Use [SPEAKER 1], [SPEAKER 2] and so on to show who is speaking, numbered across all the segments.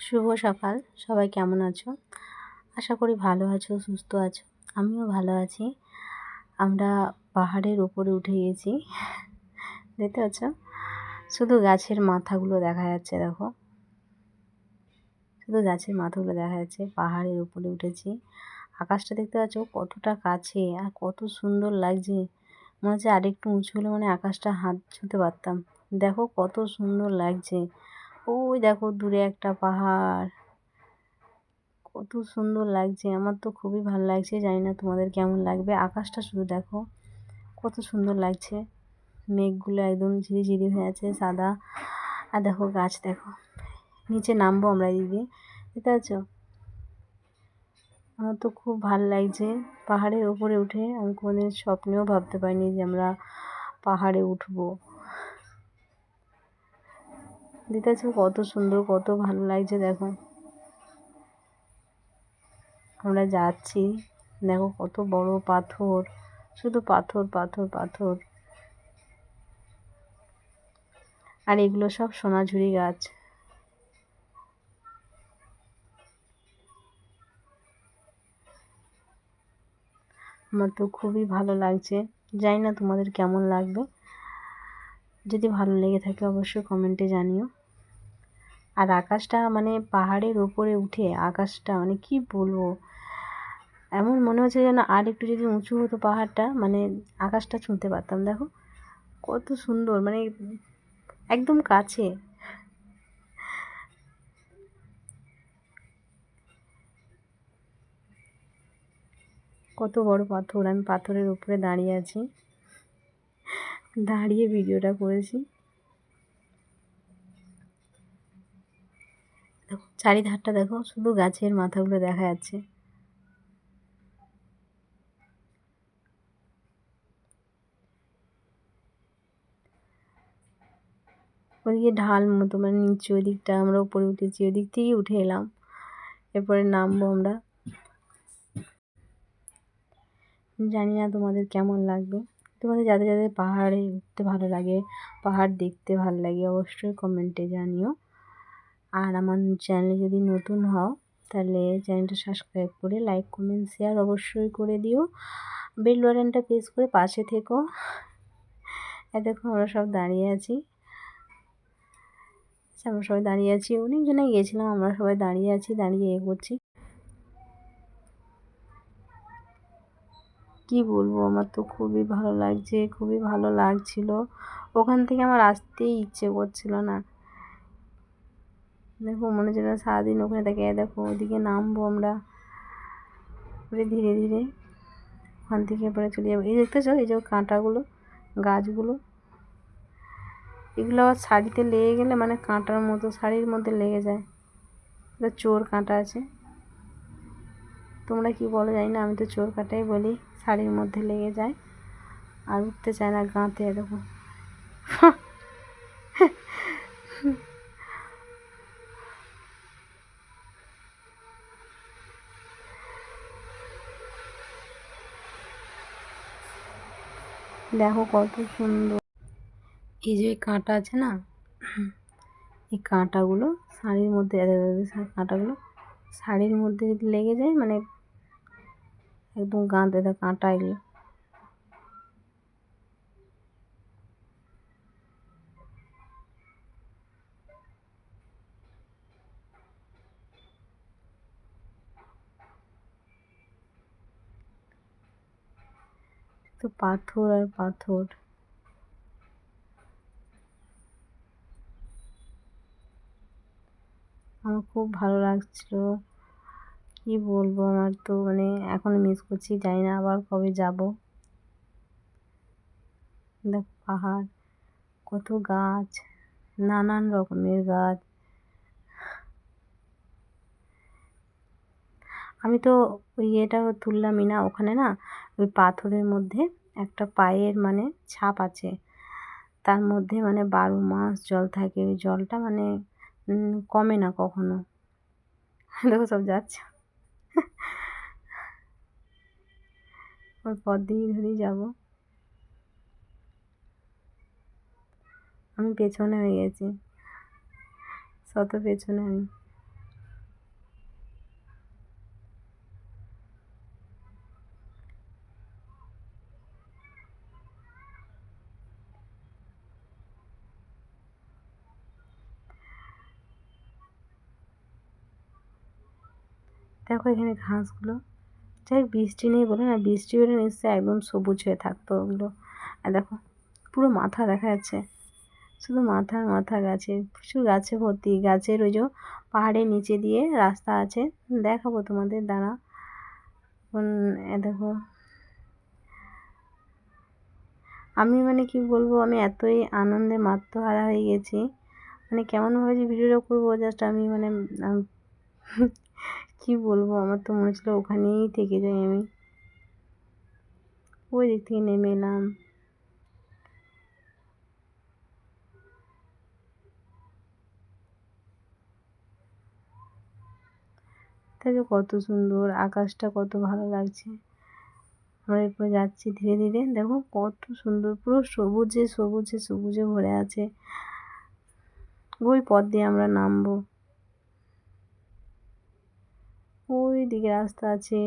[SPEAKER 1] শুভ সকাল। সবাই কেমন আছো? আশা করি ভালো আছো, সুস্থ আছো। আমিও ভালো আছি। আমরা পাহাড়ের ওপরে উঠে গেছি। দেখতে পাচ্ছ? শুধু গাছের মাথাগুলো দেখা যাচ্ছে, দেখো। শুধু গাছের মাথাগুলো দেখা যাচ্ছে, পাহাড়ের উপরে উঠেছি। আকাশটা দেখতে পাচ্ছ কতটা কাছে আর কত সুন্দর লাগছে। মনে হচ্ছে আরেকটু উঁচু হলে মানে আকাশটা হাত ছুঁতে পারতাম। দেখো কত সুন্দর লাগছে। ওই দেখো দূরে একটা পাহাড়। কত সুন্দর লাগছে, আমার তো খুবই ভালো লাগছে, জানি না তোমাদের কেমন লাগবে। আকাশটা শুধু দেখো, কত সুন্দর লাগছে। মেঘগুলো একদম ঝিরিঝিরি হয়ে আছে, সাদা। আর দেখো গাছ, দেখো। নিচে নামবো আমরা দিদি দেখতে পাচ্ছ? আমার তো খুব ভালো লাগছে। পাহাড়ের ওপরে উঠে আমি কোনোদিন স্বপ্নেও ভাবতে পারিনি যে আমরা পাহাড়ে উঠবো। দিতেছে কত সুন্দর, কত ভালো লাগছে, দেখো। আমরা যাচ্ছি, দেখো কত বড় পাথর, শুধু পাথর পাথর পাথর। আর এগুলো সব সোনাঝুরি গাছ। আমার তো খুবই ভালো লাগছে। জানি না তোমাদের কেমন লাগবে। যদি ভালো লেগে থাকে অবশ্যই কমেন্টে জানিও। আর আকাশটা মানে পাহাড়ের ওপরে উঠে আকাশটা মানে কি বলব? এমন মনে হচ্ছে যেন আর একটু যদি উঁচু হতো পাহাড়টা মানে আকাশটা ছুঁতে পারতাম, দেখো। কত সুন্দর মানে একদম কাছে। কত বড় পাথর, আমি পাথরের উপরে দাঁড়িয়ে আছি। দাঁড়িয়ে ভিডিওটা করেছি দেখো চারিধারটা দেখো, শুধু গাছের মাথাগুলো দেখা যাচ্ছে। ওদিকে ঢাল মতো মানে নিচু ওদিকটা আমরা উপরে উঠেছি, ওদিক থেকেই উঠে এলাম। এরপরে নামবো আমরা। জানি না তোমাদের কেমন লাগবে। তোমাদের যাদের যাদের পাহাড়ে উঠতে ভালো লাগে, পাহাড় দেখতে ভালো লাগে, অবশ্যই কমেন্টে জানিও। আর আমার চ্যানেলে যদি নতুন হও তাহলে চ্যানেলটা সাবস্ক্রাইব করে লাইক কমেন্ট শেয়ার অবশ্যই করে দিও। বেল বাটনটা প্রেস করে পাশে থেকো। দেখো আমরা সব দাঁড়িয়ে আছি। আচ্ছা, আমরা সবাই দাঁড়িয়ে আছি। অনেকজনে গিয়েছিলাম আমরা সবাই দাঁড়িয়ে আছি দাঁড়িয়ে এ করছি। কি বলব আমার তো খুবই ভালো লাগছে খুবই ভালো লাগছিল। ওখান থেকে আমার আসতেই ইচ্ছে করছিল না। দেখো মনে হচ্ছে না সারাদিন ওখানে দেখে দেখো ওদিকে নামবো আমরা। পরে ধীরে ধীরে ওখান থেকে পরে চলে যাব। এই দেখতে দেখতেছো এই যে কাঁটাগুলো, গাছগুলো। এগুলো আবার শাড়িতে লেগে গেলে মানে কাঁটার মতো, শাড়ির মধ্যে লেগে যায়। এটা চোর কাঁটা আছে। তোমরা কি বলো? জানি না, আমি তো চোর কাঁটাই বলি। শাড়ির মধ্যে লেগে যায়। আর উঠতে চায় না গাঁতে এরকম দেখো কত সুন্দর। এই যে কাঁটা আছে না? এই কাঁটাগুলো শাড়ির মধ্যে কাঁটাগুলো শাড়ির মধ্যে যদি লেগে যায় মানে একদম গাঁতে কাঁটা এগুলো। তো পাথর আর পাথর। আমার খুব ভালো লাগছিল। কি বলব আমার তো মানে এখন মিস করছি, জানি না আবার কবে যাব। দেখ পাহাড়, কত গাছ, নানান রকমের গাছ। আমি তো ওই ইয়েটা তুললামই না ওখানে না? ওই পাথরের মধ্যে একটা পায়ের মানে ছাপ আছে। তার মধ্যে মানে বারো মাস জল থাকে। ওই জলটা মানে কমে না কখনো। দেখো সব যাচ্ছে। ওর পর দিয়ে ধরেই যাব। আমি পেছনে হয়ে গেছি। শত পেছনে আমি। দেখো এখানে ঘাসগুলো। যাই বৃষ্টি নেই বলে না, বৃষ্টি হলে নিশ্চয়ই একদম সবুজ হয়ে থাকতো ওগুলো। আর দেখো, পুরো মাথা দেখা যাচ্ছে। শুধু মাথা মাথা গাছে, প্রচুর গাছে ভর্তি। গাছের ওই যে পাহাড়ের নিচে দিয়ে রাস্তা আছে। দেখাবো তোমাদের দ্বারা দেখো। আমি মানে কি বলব, আমি এতই আনন্দে মাত্রহারা হয়ে গেছি। মানে কেমনভাবে যে ভিডিওটা করব জাস্ট আমি মানে কি বলব? আমার তো মনে হচ্ছিল ওখানেই থেকে যাই আমি। ওই দিক থেকে নেমে এলাম। দেখো কত সুন্দর, আকাশটা কত ভালো লাগছে। আমরা এরপরে যাচ্ছি ধীরে ধীরে। দেখো কত সুন্দর, পুরো সবুজে সবুজে সবুজে ভরে আছে। ওই পথ দিয়ে আমরা নামবো। ওই দিকে রাস্তা আছে।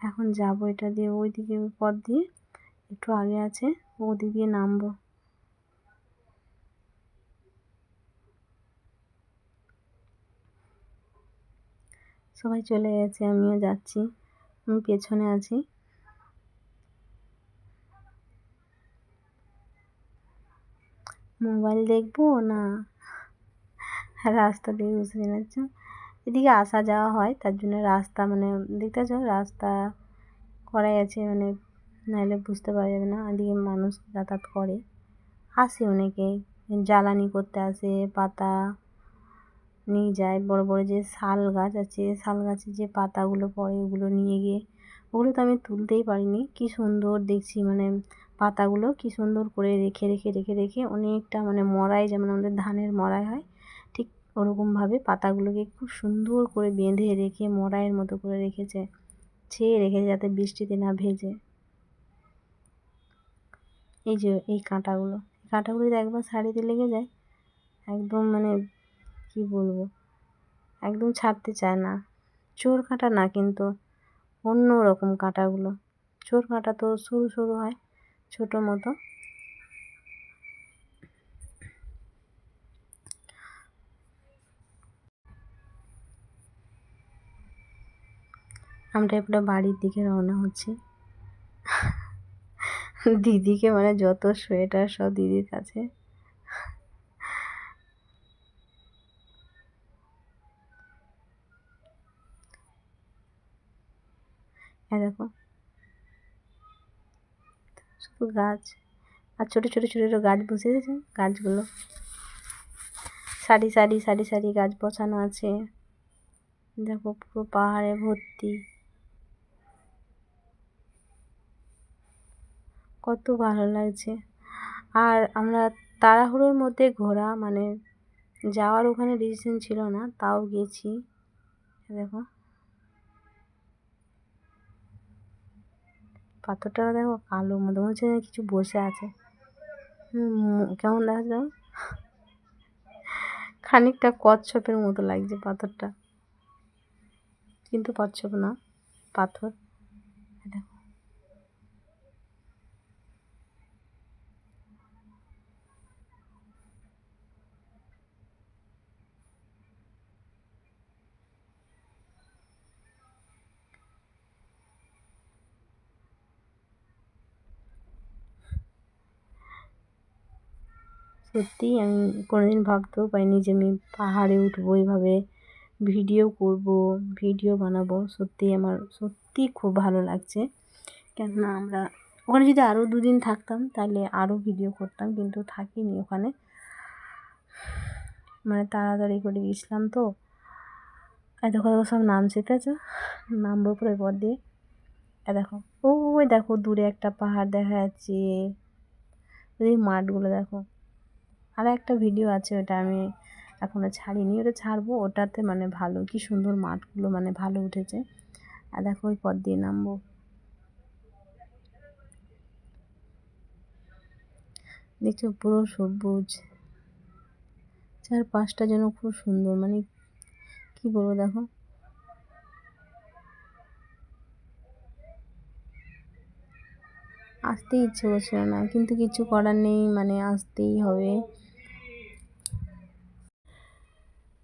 [SPEAKER 1] এখন যাব এটা দিয়ে ওই দিকে পথ দিয়ে, একটু আগে আছে, ওদিক দিয়ে নামবো। সবাই চলে গেছে, আমিও যাচ্ছি, আমি পেছনে আছি। মোবাইল দেখব না? রাস্তা দিয়ে বুঝতে পারছ এদিকে আসা যাওয়া হয়, তার জন্য রাস্তা মানে দেখতে পাচ্ছ রাস্তা করাই আছে মানে নাহলে বুঝতে পারা যাবে না। এদিকে মানুষ যাতায়াত করে, আসে অনেকে, জ্বালানি করতে আসে, পাতা নিয়ে যায়, বড় বড় যে শাল গাছ আছে, শাল গাছের যে পাতাগুলো পড়ে, ওগুলো নিয়ে গিয়ে, ওগুলো তো আমি তুলতেই পারিনি। কি সুন্দর দেখছি মানে পাতাগুলো কি সুন্দর করে রেখে রেখে রেখে রেখে অনেকটা মানে মরাই, যেমন আমাদের ধানের মরাই হয় ওরকমভাবে পাতাগুলোকে খুব সুন্দর করে বেঁধে রেখে মরাইয়ের মতো করে রেখেছে ছেয়ে রেখেছে যাতে বৃষ্টিতে না ভেজে। এই যে, এই কাঁটাগুলো। কাঁটাগুলো যদি একবার শাড়িতে লেগে যায়, একদম মানে কি বলব, একদম ছাড়তে চায় না। চোর কাঁটা না, কিন্তু অন্য রকম কাঁটাগুলো। চোর কাঁটা তো সরু সরু হয়, ছোটো মতো। আমরা এবারে বাড়ির দিকে রওনা হচ্ছি। দিদিকে মানে যত সোয়েটার সব দিদির কাছে। দেখো। শুধু গাছ। আর ছোটো ছোটো ছোটো ছোটো গাছ বসে গেছে গাছগুলো। সারি সারি সারি সারি গাছ বসানো আছে। দেখো পুরো পাহাড়ে ভর্তি। কত ভালো লাগছে। আর আমরা তাড়াহুড়োর মধ্যে ঘোরা মানে যাওয়ার ওখানে ডিসিশন ছিল না, তাও গেছি। দেখো। পাথরটা দেখো কালো মতো হচ্ছে কিছু বসে আছে। কেমন দেখা? যাও খানিকটা কচ্ছপের মতো লাগছে পাথরটা। কিন্তু কচ্ছপ না, পাথর। দেখো। সত্যিই আমি কোনোদিন ভাবতেও পারিনি যে আমি পাহাড়ে উঠবো, এইভাবে ভিডিও করব, ভিডিও বানাবো। সত্যি আমার সত্যিই খুব ভালো লাগছে। কেননা আমরা ওখানে যদি আরও দুদিন থাকতাম, তাহলে আরও ভিডিও করতাম, কিন্তু থাকিনি ওখানে। মানে তাড়াতাড়ি করে গেছিলাম তো। এত কথা সব নামছে তো নামবো পরে পর দিয়ে। দেখো, ওই দেখো, দূরে একটা পাহাড় দেখা যাচ্ছে। ওই মাঠগুলো দেখো। আর একটা ভিডিও আছে, ওটা আমি এখনও ছাড়িনি। ওটা ছাড়বো, ওটাতে মানে ভালো, কি সুন্দর মাঠগুলো মানে ভালো উঠেছে। আর দেখো ওই পথ দিয়ে নামবো। দেখছ পুরো সবুজ। চার পাঁচটা যেন খুব সুন্দর মানে কি বলব দেখো? আসতেই ইচ্ছে করছিল না, কিন্তু কিছু করার নেই মানে আসতেই হবে।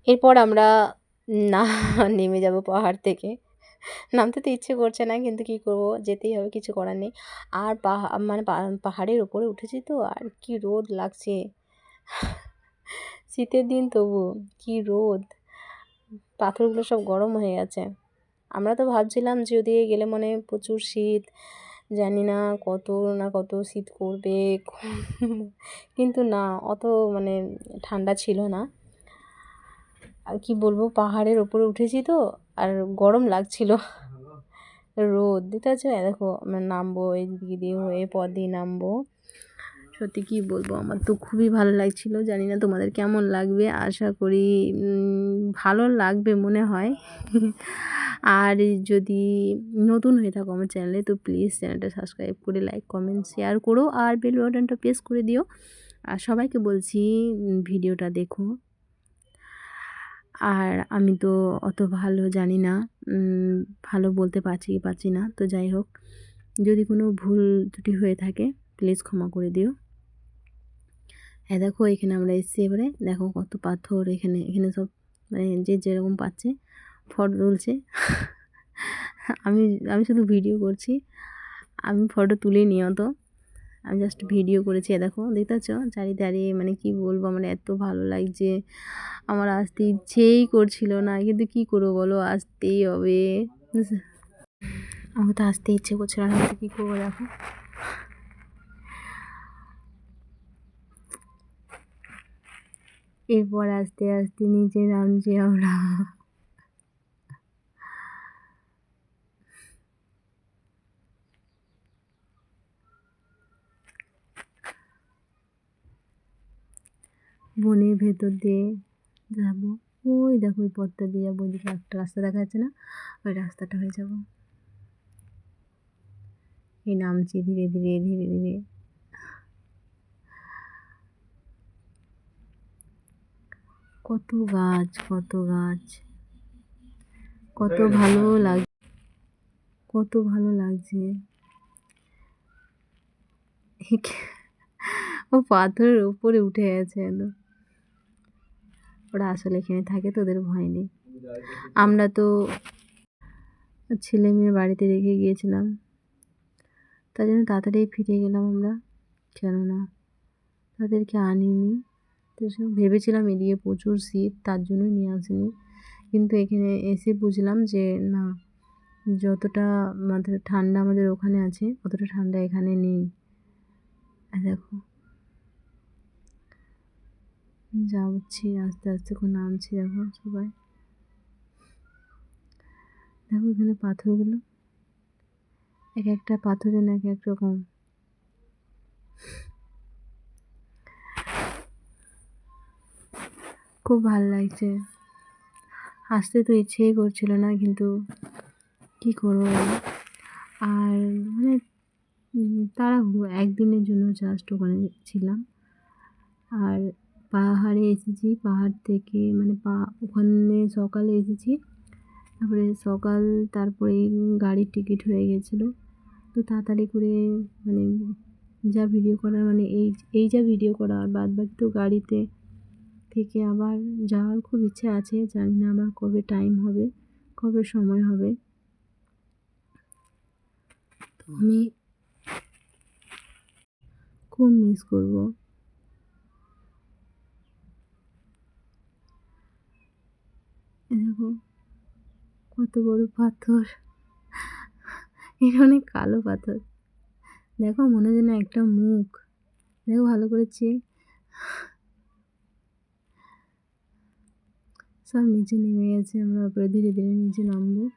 [SPEAKER 1] এরপর আমরা না, নেমে যাব পাহাড় থেকে। নামতে তো ইচ্ছে করছে না, কিন্তু কী করব? যেতেই হবে, কিছু করার নেই। আর পাহা মানে পাহাড়ের ওপরে উঠেছি তো, আর কি রোদ লাগছে। শীতের দিন তবু, কি রোদ। পাথরগুলো সব গরম হয়ে গেছে। আমরা তো ভাবছিলাম যে ওদিকে গেলে মনে প্রচুর শীত। জানি না কত না কত শীত করবে। কিন্তু না, অত মানে ঠান্ডা ছিল না। কি বলব, পাহাড়ের ওপরে উঠেছি তো, আর গরম লাগছিল। রোদ দিতে আছে দেখো, আমরা নামবো এই দিকে দিয়ে হয়ে পর দিয়ে নামবো। সত্যি কী বলব, আমার তো খুবই ভালো লাগছিল। জানি না তোমাদের কেমন লাগবে, আশা করি ভালো লাগবে মনে হয়। আর যদি নতুন হয়ে থাকো আমার চ্যানেলে, তো প্লিজ চ্যানেলটা সাবস্ক্রাইব করে লাইক কমেন্ট শেয়ার করো, আর বেল বাটনটা প্রেস করে দিও। আর সবাইকে বলছি ভিডিওটা দেখো। আর আমি তো অত ভালো জানি না ভালো বলতে পারছি কি পারছি না। তো যাই হোক, যদি কোনো ভুল ত্রুটি হয়ে থাকে প্লিজ ক্ষমা করে দিও। হ্যাঁ দেখো এখানে আমরা এসেছি এবারে। দেখো কত পাথর এখানে এখানে সব মানে যে যেরকম পাচ্ছে, ফটো তুলছে। আমি আমি শুধু ভিডিও করছি। আমি ফটো তুলে অত। আমি জাস্ট ভিডিও করেছি দেখো, দেখতে পাচ্ছ? চারিদারে মানে কি বলব, আমার এত ভালো লাগছে। আমার আসতে ইচ্ছেই করছিল না, কিন্তু কি করব বলো? আসতেই হবে। আমাকে তো আসতে ইচ্ছে করছিল না কী করব দেখো। এরপর আস্তে আস্তে নিচে নামছি আমরা। বনের ভেতর দিয়ে যাব। ওই দেখো ওই পথটা দিয়ে যাব। ওইদিকে একটা রাস্তা দেখা যাচ্ছে না? ওই রাস্তাটা হয়ে যাব। এই নামছি ধীরে ধীরে ধীরে ধীরে। কত গাছ কত গাছ। কত ভালো লাগ কত ভালো লাগছে। ও পাথরের উপরে উঠে গেছে একদম ওরা আসলে এখানে থাকে তো ওদের ভয় নেই। আমরা তো ছেলে মেয়ে বাড়িতে রেখে গিয়েছিলাম। তার জন্য তাড়াতাড়ি ফিরে গেলাম আমরা। কেননা তাদেরকে আনিনি। তো ভেবেছিলাম এদিকে প্রচুর শীত, তার জন্যই নিয়ে আসিনি। কিন্তু এখানে এসে বুঝলাম যে, না, যতটা আমাদের ঠান্ডা আমাদের ওখানে আছে, অতটা ঠান্ডা এখানে নেই। দেখো যাচ্ছি, আস্তে আস্তে করে নামছি, দেখো সবাই। দেখো এখানে পাথরগুলো। এক একটা পাথরের এক এক রকম। খুব ভালো লাগছে। আসতে তো ইচ্ছেই করছিল না, কিন্তু কী করব আর মানে তাড়াহুড়ো, একদিনের জন্য জাস্ট ওখানে ছিলাম। আর পাহাড়ে এসেছি, পাহাড় থেকে মানে পা, ওখানে সকালে এসেছি। তারপরে সকাল, তারপরে গাড়ির টিকিট হয়ে গেছিল। তো তাড়াতাড়ি করে মানে যা ভিডিও করার মানে এই এই যা ভিডিও করা, আর বাদ বাকি তো গাড়িতে থেকে আবার যাওয়ার খুব ইচ্ছে আছে। জানি না আবার কবে টাইম হবে, কবে সময় হবে। তো আমি খুব মিস করব দেখো কত বড় পাথর। এটা অনেক কালো পাথর। দেখো, মনে যেন একটা মুখ। দেখো, ভালো করেছি। সব নিচে নেমে গেছে, আমরা ওপরে ধীরে ধীরে নিচে নামবো।